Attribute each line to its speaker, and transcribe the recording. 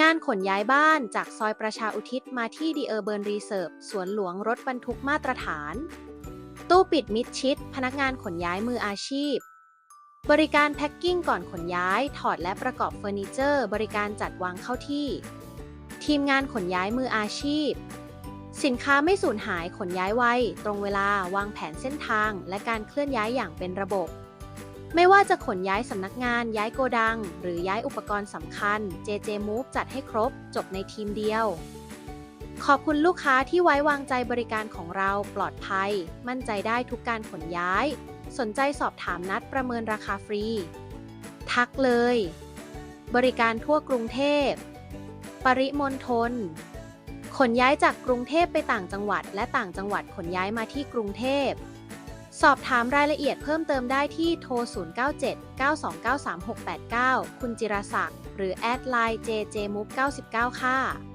Speaker 1: งานขนย้ายบ้านจากซอยประชาอุทิศมาที่ดีเออร์เบิร์นรีเซิร์ฟสวนหลวงรถบรรทุกมาตรฐาน ตู้ปิดมิดชิด พนักงานขนย้ายมืออาชีพ บริการแพ็คกิ้งก่อนขนย้าย ถอดและประกอบเฟอร์นิเจอร์ บริการจัดวางเข้าที่ ทีมงานขนย้ายมืออาชีพ สินค้าไม่สูญหายขนย้ายไว ตรงเวลาวางแผนเส้นทาง และการเคลื่อนย้ายอย่างเป็นระบบ ไม่ว่าจะขนย้ายสำนักงาน ย้ายโกดัง หรือย้ายอุปกรณ์สำคัญ JJ Move จัดให้ครบ จบในทีมเดียว ขอบคุณลูกค้าที่ไว้วางใจบริการของเราปลอดภัย มั่นใจได้ทุกการขนย้าย สนใจสอบถามนัดประเมินราคาฟรี ทักเลย บริการทั่วกรุงเทพ ปริมณฑลขนย้ายจากกรุงเทพไปต่างจังหวัด และต่างจังหวัดขนย้ายมาที่กรุงเทพ สอบถามรายละเอียดเพิ่มเติมได้ที่โทร 097 9293689 คุณจิรศักดิ์ หรือแอดไลน์ JJMove99 ค่ะ